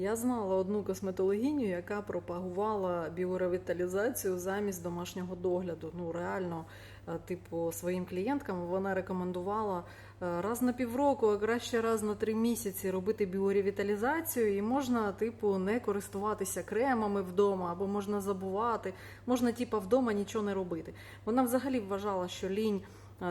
Я знала одну косметологиню, яка пропагувала біоревіталізацію замість домашнього догляду. Ну реально, е, типу, своїм клієнткам вона рекомендувала е, раз на півроку, а краще раз на три місяці робити біоревіталізацію, і можна, типу, не користуватися кремами вдома, або можна забувати, можна, типу, вдома нічого не робити. Вона взагалі вважала, що лінь.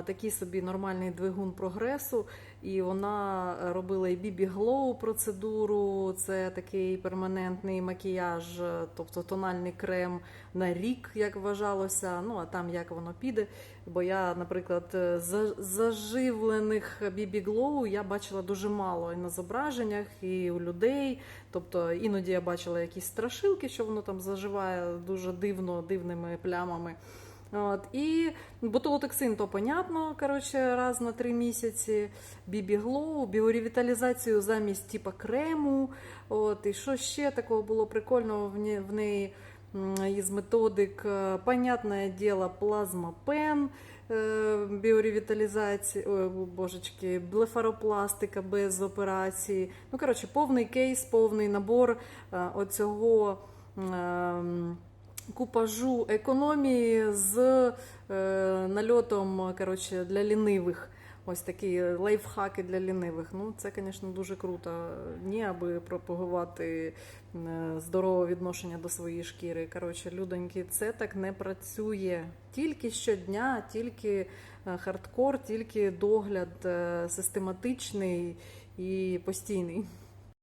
Такий собі нормальний двигун прогресу, і вона е, робила і Glow процедуру. Це такий перманентний макіяж, е, тобто тональний крем на рік, як вважалося. Ну а там як воно піде. Бо я, наприклад, е, за- заживлених Glow я бачила дуже мало і на зображеннях, і у людей. Тобто іноді я бачила якісь страшилки, що воно там заживає дуже дивно, дивними плямами. От, і ботулотоксин, то понятно, коротше, раз на три місяці. Бібіглоу, біоревіталізацію замість типа крему. От, і що ще такого було прикольного в не- в неї із методик? Е, Понятне діло, плазмапен, е, біоревіталізація, ой, божечки, блефаропластика без операції. Ну, коротше, повний кейс, повний набор е, оцього. Купажу економії з е, нальотом коротше, для лінивих. Ось такі лайфхаки для лінивих. Ну, це, звісно, дуже круто. Ні, аби пропагувати здорове відношення до своєї шкіри. Коротше, людоньки, це так не працює. Тільки щодня, тільки е, хардкор, тільки догляд е, систематичний і постійний.